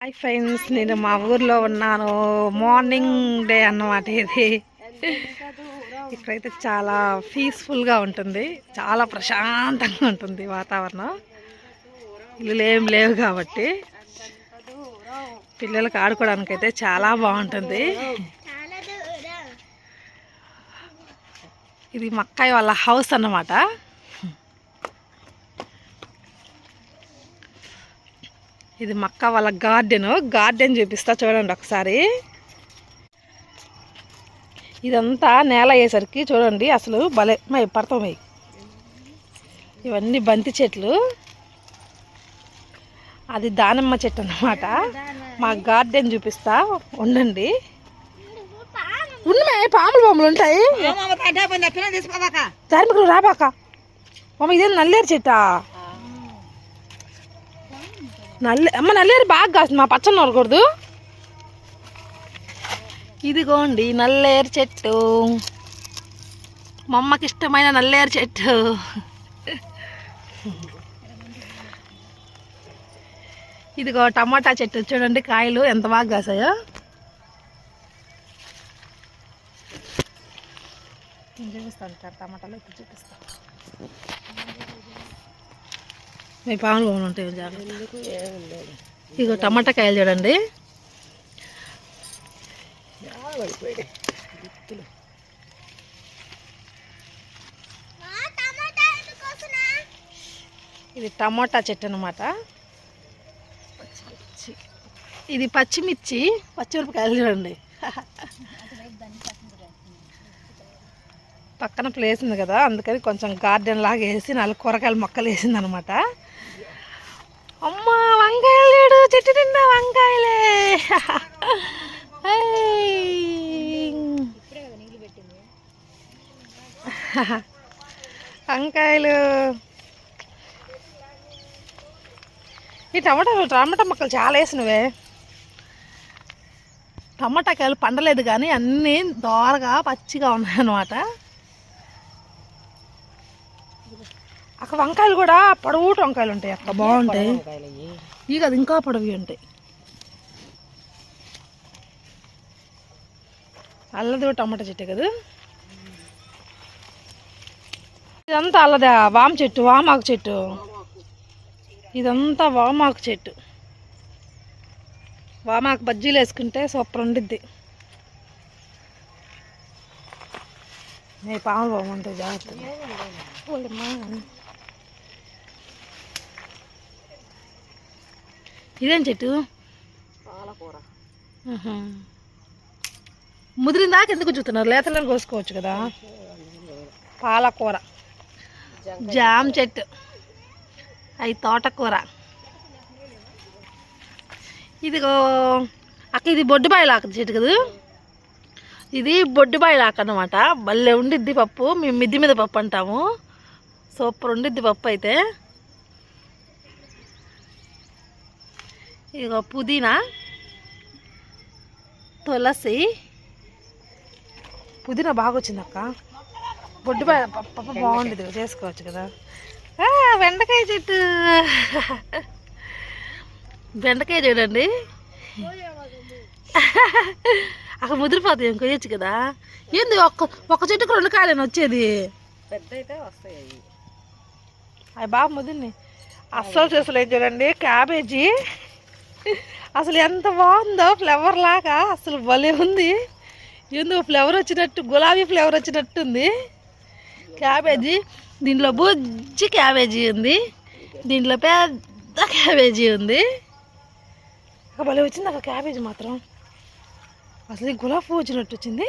Hi friends నేను మా ఊర్లో ఉన్నాను. మార్నింగ్ డే అన్నమాట ఇది. ఇక్కడైతే చాలా పీస్ఫుల్గా ఉంటుంది. చాలా ప్రశాంతంగా ఉంటుంది వాతావరణం. ఇల్లు ఏం లేవు కాబట్టి పిల్లలకు ఆడుకోవడానికి అయితే చాలా బాగుంటుంది. ఇది మక్కాయి వాళ్ళ హౌస్ అన్నమాట. ఇది మక్క వాళ్ళ గార్డెన్. గార్డెన్ చూపిస్తా చూడండి ఒకసారి. ఇదంతా నేల అయ్యేసరికి చూడండి అసలు భలే మై పడతామై ఇవన్నీ బంతి చెట్లు. అది దానిమ్మ చెట్టు అన్నమాట. మా గార్డెన్ చూపిస్తా ఉండండి. ఉన్నమే పాములు పాములు ఉంటాయి. ధార్మికులు రాబాక మమ్మ ఇదేం నల్లేరు చెట్టా? నల్లే అమ్మ నల్లేరు బాగా కాస్తుంది మా పచ్చని నొరకూడదు. ఇదిగోండి నల్లేరు చెట్టు. మా అమ్మకి ఇష్టమైన నల్లేరు చెట్టు. ఇదిగో టమాటా చెట్టు చూడండి కాయలు ఎంత బాగా కాసాయో. చూపిస్తాను సార్ టమాటాలు ఇప్పుడు చూపిస్తాను. మీ పాములు పాములు ఉంటాయి జాగ్రత్త. ఇగో టమాటా కాయలు చూడండి. ఇది టమాటా చెట్టు అనమాట ఇది పచ్చిమిర్చి పచ్చిమిరపకాయలు చూడండి. పక్కన ప్లేస్ ఉంది కదా అందుకని కొంచెం గార్డెన్ లాగా వేసి నాలుగు కూరగాయల మొక్కలు వేసింది అనమాట అమ్మ వంకాయలు లేడు చెట్టు నిండా వంకాయలే. వంకాయలు. ఈ టమాటాలు టమాటా మొక్కలు చాలా వేసినవే. టమాటాకాయలు పండలేదు కానీ అన్నీ దోరగా పచ్చిగా ఉన్నాయన్నమాట. అక్కడ వంకాయలు కూడా పొడవుటి వంకాయలు ఉంటాయి అక్క. బాగుంటాయి. ఇక అది ఇంకా పొడవి ఉంటాయి. అల్లది టమాటా చెట్టే కదా? ఇదంతా అల్లదా? వామ చెట్టు వామాకు చెట్టు. ఇదంతా వామాకు చెట్టు. వామాకు బజ్జీలు వేసుకుంటే సూపర్ ఉండిద్ది. నీ పాములు బాగుంటాయి జాగ్రత్త ఇదేం చెట్టు? ఆహా. ముదిరిన దాకా ఎందుకు చూస్తున్నారు? లేతలను కోసుకోవచ్చు కదా. పాలకూర. జామ చెట్టు. అవి తోటకూర. ఇదిగో అక్క ఇది బొడ్డుబాయిలాక చెట్టు కదా? ఇది బొడ్డుబాయిలాక అనమాట భలే ఉండిద్ది పప్పు. మేము మిద్ది మీద పప్పు అంటాము. సూపర్ ఉండిద్ది పప్పు అయితే. ఇదిగో పుదీనా తులసి. పుదీనా బాగా వచ్చింది అక్క బొడ్డుబాయి పప్పు బాగుండేది చేసుకోవచ్చు కదా. ఆ, బెండకాయ చెట్టు. బెండకాయ చూడండి. అక్కడ ముదిరిపోతాయి ఏం కొయ్యొచ్చు కదా. ఏంది ఒక్క ఒక చెట్టుకు రెండు కాయలని వచ్చేది? పెద్ద అయితే వస్తాయి అవి. బాగా ముదిరిని అస్సలు చూసలేదు చూడండి క్యాబేజీ. అసలు ఎంత బాగుందో ఫ్లవర్ లాగా అసలు భలే ఉంది. ఏందో ఫ్లవర్ వచ్చినట్టు గులాబీ ఫ్లేవర్ వచ్చినట్టుంది. క్యాబేజీ దీంట్లో బుజ్జి క్యాబేజీ ఉంది. దీంట్లో పెద్ద క్యాబేజీ ఉంది. భలే వచ్చింది అక్కడ క్యాబేజీ మాత్రం. అసలు ఈ గులాబీ పువ్వు వచ్చినట్టు వచ్చింది.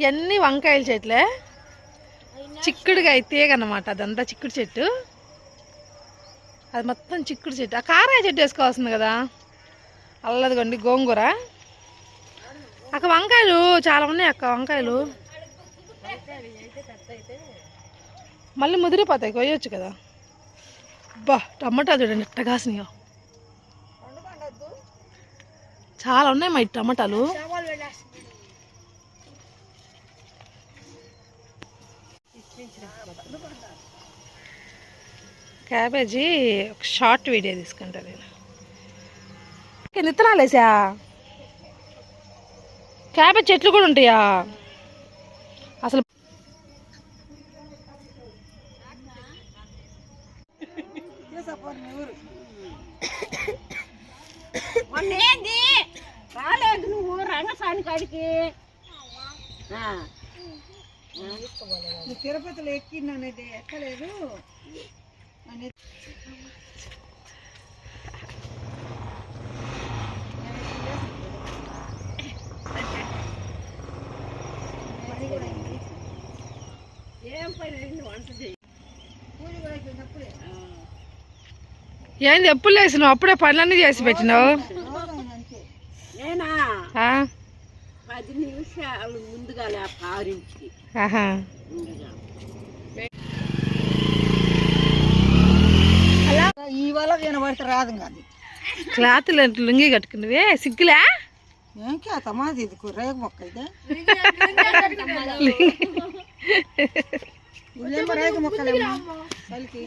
ఇవన్నీ వంకాయల చెట్లే. చిక్కుడుగా తీగ అన్నమాట అదంతా చిక్కుడు చెట్టు. అది మొత్తం చిక్కుడు చెట్టు. ఆ కారాయ చెట్టు వేసుకోవాల్సింది కదా. అల్లదిగోండి గోంగూర. అక్క వంకాయలు చాలా ఉన్నాయి అక్క వంకాయలు. మళ్ళీ ముదిరిపోతాయి కొయ్యొచ్చు కదా. అబ్బా టమాటాలు చూడండి ఎట్ట కాసినాయో. చాలా ఉన్నాయి మా టమాటాలు. క్యాబేజీ ఒక షార్ట్ వీడియో తీసుకుంటా నేను. కింద విత్తనాలు వేసా? క్యాబేజ్ చెట్లు కూడా ఉంటాయా? అసలు రాలేదు నువ్వు రంగసాని కాడికి. ఆ. తిరుపతిలో ఎక్కినానది ఎక్కలేదు. ఏంది ఎప్పుడు లేసినావు అప్పుడే పనులన్నీ చేసి పెట్టినావు? పది నిమిషాలు ముందుగా. వల్ల వినబడితే రాదు అది. క్లాత్ లుంగి కట్టుకున్నవే? సిగ్గులే? ఏం కేతమ్మా ఇది రేగ మొక్క రేగ చలికి